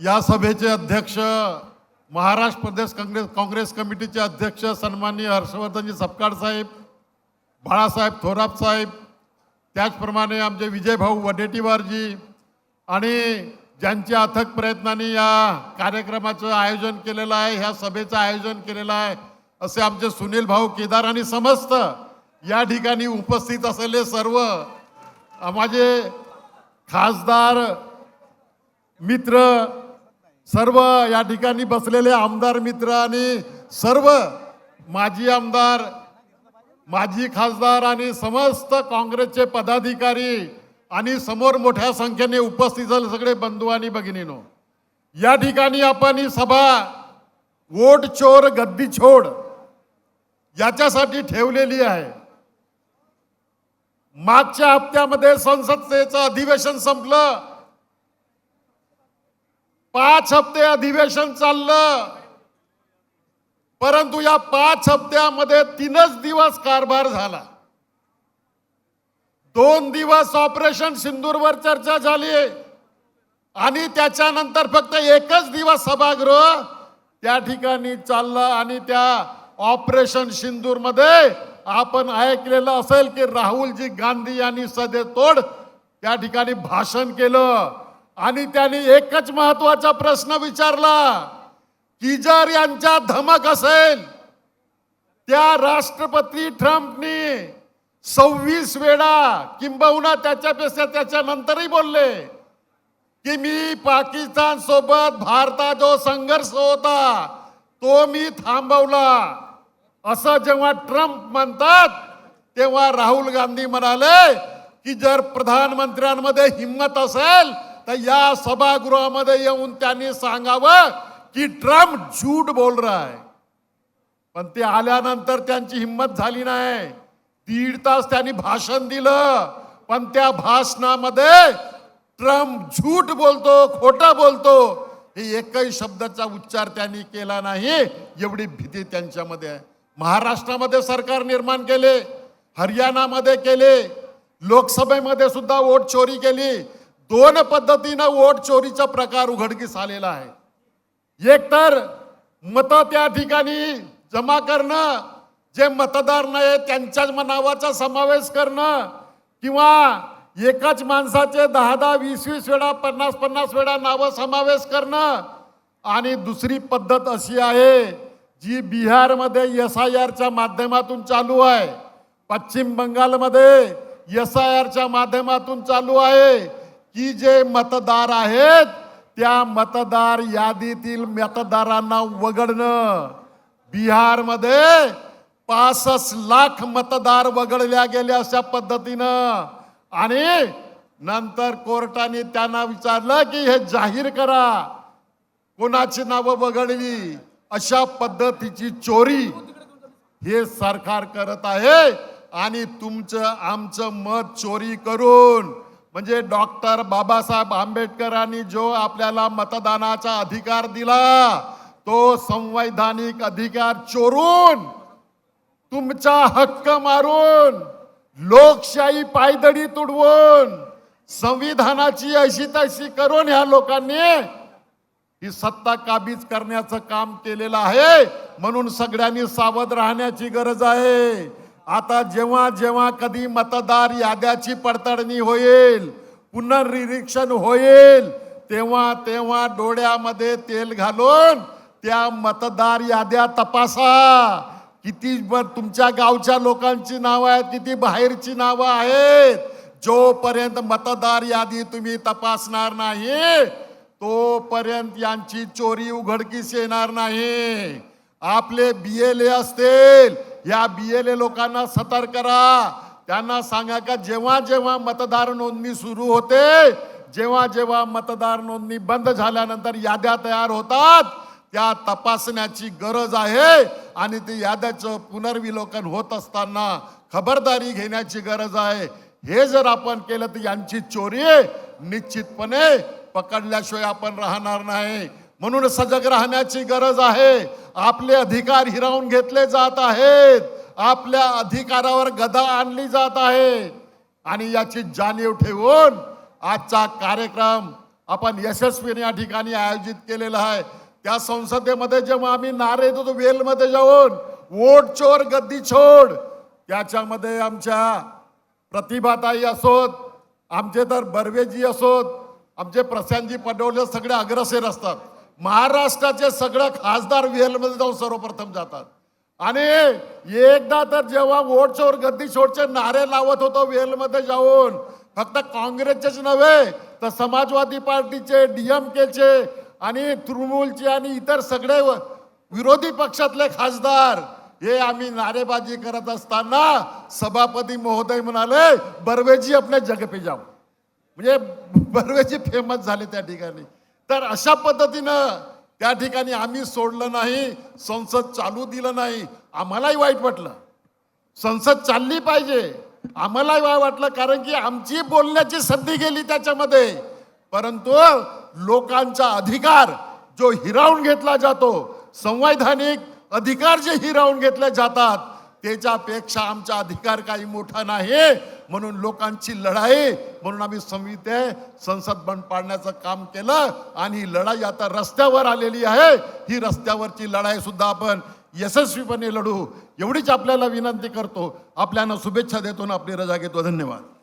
या सभेचे अध्यक्ष महाराष्ट्र प्रदेश काँग्रेस काँग्रेस कमिटीचे अध्यक्ष सन्माननीय हर्षवर्धनजी सपकाळ साहेब बाळासाहेब थोराब साहेब त्याचप्रमाणे आमचे विजयभाऊ वडेटीवारजी आणि ज्यांच्या अथक प्रयत्नांनी या कार्यक्रमाचं आयोजन केलेलं आहे ह्या सभेचं आयोजन केलेलं आहे असे आमचे सुनील भाऊ केदार आणि समस्त या ठिकाणी उपस्थित असलेले सर्व माझे खासदार मित्र सर्व या ठिकाणी बसलेले आमदार मित्र आणि सर्व माजी आमदार माजी खासदार आणि समस्त काँग्रेसचे पदाधिकारी आणि समोर मोठ्या संख्येने उपस्थित झाले सगळे बंधू आणि भगिनीनो. या ठिकाणी आपण ही सभा वोट चोर गद्दी छोड याच्यासाठी ठेवलेली आहे. मागच्या हप्त्यामध्ये संसदेचं अधिवेशन संपलं. पाच हप्ते अधिवेशन चाललं. परंतु या पाच हप्त्यामध्ये तीनच दिवस कारभार झाला. दोन दिवस ऑपरेशन सिंदूरवर चर्चा झाली. आणि त्याच्यानंतर फक्त एकच दिवस सभागृह त्या ठिकाणी चाललं आणि त्या ऑपरेशन सिंदूरमध्ये आपण ऐकलेलं असेल की राहुलजी गांधी यांनी सदेतोड त्या ठिकाणी भाषण केलं. आणि त्यांनी एकच महत्त्वाचा प्रश्न विचारला की जर यांच्या धमक असेल त्या राष्ट्रपती ट्रम्पनी सव्वीस वेळा किंबहुना त्याच्यापेक्षा त्याच्यानंतरही बोलले की मी पाकिस्तान सोबत भारता जो संघर्ष होता तो मी थांबवला. असं जेव्हा ट्रम्प म्हणतात तेव्हा राहुल गांधी म्हणाले की जर प्रधानमंत्र्यांमध्ये हिंमत असेल तर या सभागृहामध्ये येऊन त्यांनी सांगावं की ट्रम्प झूट बोल रहा है. पण ते आल्यानंतर त्यांची हिंमत झाली नाही. दीड तास त्यांनी भाषण दिलं. पण त्या भाषणामध्ये ट्रम्प झूट बोलतो खोटा बोलतो. हे एकही शब्दाचा उच्चार त्यांनी केला नाही. एवढी भीती त्यांच्यामध्ये आहे. महाराष्ट्रामध्ये सरकार निर्माण केले हरियाणामध्ये केले लोकसभेमध्ये सुद्धा वोट चोरी केली. दोन पद्धतीनं वोट चोरीचा प्रकार उघडकीस आलेला आहे. एकतर मतं त्या ठिकाणी जमा करणं जे मतदार नाही त्यांच्याच नावाचा समावेश करणं किंवा एकाच माणसाचे दहा दहा वीस वीस वेळा पन्नास पन्नास वेळा नावं समावेश करणं. आणि दुसरी पद्धत अशी आहे जी बिहारमध्ये एस आय आरच्या माध्यमातून चालू आहे. पश्चिम बंगालमध्ये एस आय आरच्या माध्यमातून चालू आहे. की जे मतदार आहेत त्या मतदार यादीतील मतदारांना वगळणं. बिहारमध्ये पासष्ट लाख मतदार वगळल्या गेले अशा पद्धतीनं. आणि नंतर कोर्टाने त्यांना विचारलं की हे जाहीर करा. कोणाची नावं वगळली? अशा पद्धतीची चोरी हे सरकार करत आहे आणि तुमचं आमचं मत चोरी करून म्हणजे डॉक्टर बाबासाहेब आंबेडकरांनी जो आपल्याला मतदानाचा अधिकार दिला तो संवैधानिक अधिकार चोरून तुमचा हक्क मारून लोकशाही पायदळी तुडवून संविधानाची अशी तशी करून ह्या लोकांनी ही सत्ता काबीज करण्याचं काम केलेलं आहे. म्हणून सगळ्यांनी सावध राहण्याची गरज आहे. आता जेव्हा जेव्हा कधी मतदार याद्याची पडताळणी होईल पुनर्निरीक्षण होईल तेव्हा तेव्हा डोळ्यामध्ये तेल घालून त्या मतदार याद्या तपासा. किती ब- तुमच्या गावच्या लोकांची नावं आहेत किती बाहेरची नावं आहेत. जोपर्यंत मतदार यादी तुम्ही तपासणार नाही तोपर्यंत यांची चोरी उघडकीस येणार नाही. आपले बी एल ए असतील या बी एल ए लोकांना सतर्क करा. त्यांना सांगा का जेव्हा जेव्हा मतदार नोंदणी सुरू होते जेव्हा जेव्हा मतदार नोंदणी बंद झाल्यानंतर याद्या तयार होतात त्या तपासण्याची गरज आहे आणि ते याद्याचं पुनर्विलोकन होत असताना खबरदारी घेण्याची गरज आहे. हे जर आपण केलं तर यांची चोरी निश्चितपणे पकडल्याशिवाय आपण राहणार नाही. म्हणून सजग राहण्याची गरज आहे. आपले अधिकार हिरावून घेतले जात आहेत. आपल्या अधिकारावर गदा आणली जात आहे आणि याची जाणीव ठेवून आजचा कार्यक्रम आपण यशस्वीने या ठिकाणी आयोजित केलेला आहे. त्या संसदेमध्ये जेव्हा आम्ही नारे देतो वेलमध्ये जाऊन वोट चोर गद्दी छोड त्याच्यामध्ये आमच्या प्रतिभाताई असोत आमचे तर बर्वेजी असोत आमचे प्रशांतजी पडवले सगळे अग्रसेर असतात. महाराष्ट्राचे सगळे खासदार वेलमध्ये जाऊन सर्वप्रथम जातात. आणि एकदा तर जेव्हा वोट चोर गद्दी शोटचे नारे लावत होतो वेलमध्ये जाऊन फक्त काँग्रेसचेच नव्हे तर समाजवादी पार्टीचे डीएमकेचे आणि तृणमूलचे आणि इतर सगळे व- विरोधी पक्षातले खासदार हे आम्ही नारेबाजी करत असताना सभापती महोदय म्हणाले बर्वेजी आपल्या जगपे जाऊ म्हणजे बर्वेजी फेमस झाले त्या ठिकाणी. तर अशा पद्धतीनं त्या ठिकाणी आम्ही सोडलं नाही संसद चालू दिलं नाही. आम्हालाही वाईट वाटलं. संसद चालली पाहिजे. आम्हालाही वाईट वाटलं कारण की आमची बोलण्याची संधी गेली त्याच्यामध्ये. परंतु लोकांचा अधिकार जो हिरावून घेतला जातो संवैधानिक अधिकार जे हिरावून घेतले जातात त्याच्यापेक्षा आमचा अधिकार काही मोठा नाही. म्हणून लोकांची लढाई म्हणून आम्ही संविधे संसद बंद पाडण्याचं काम केलं आणि ही लढाई आता रस्त्यावर आलेली आहे. ही रस्त्यावरची लढाई सुद्धा आपण यशस्वीपणे लढू. एवढीच आपल्याला विनंती करतो. आपल्याला शुभेच्छा देतो आणि आपली रजा घेतो. धन्यवाद.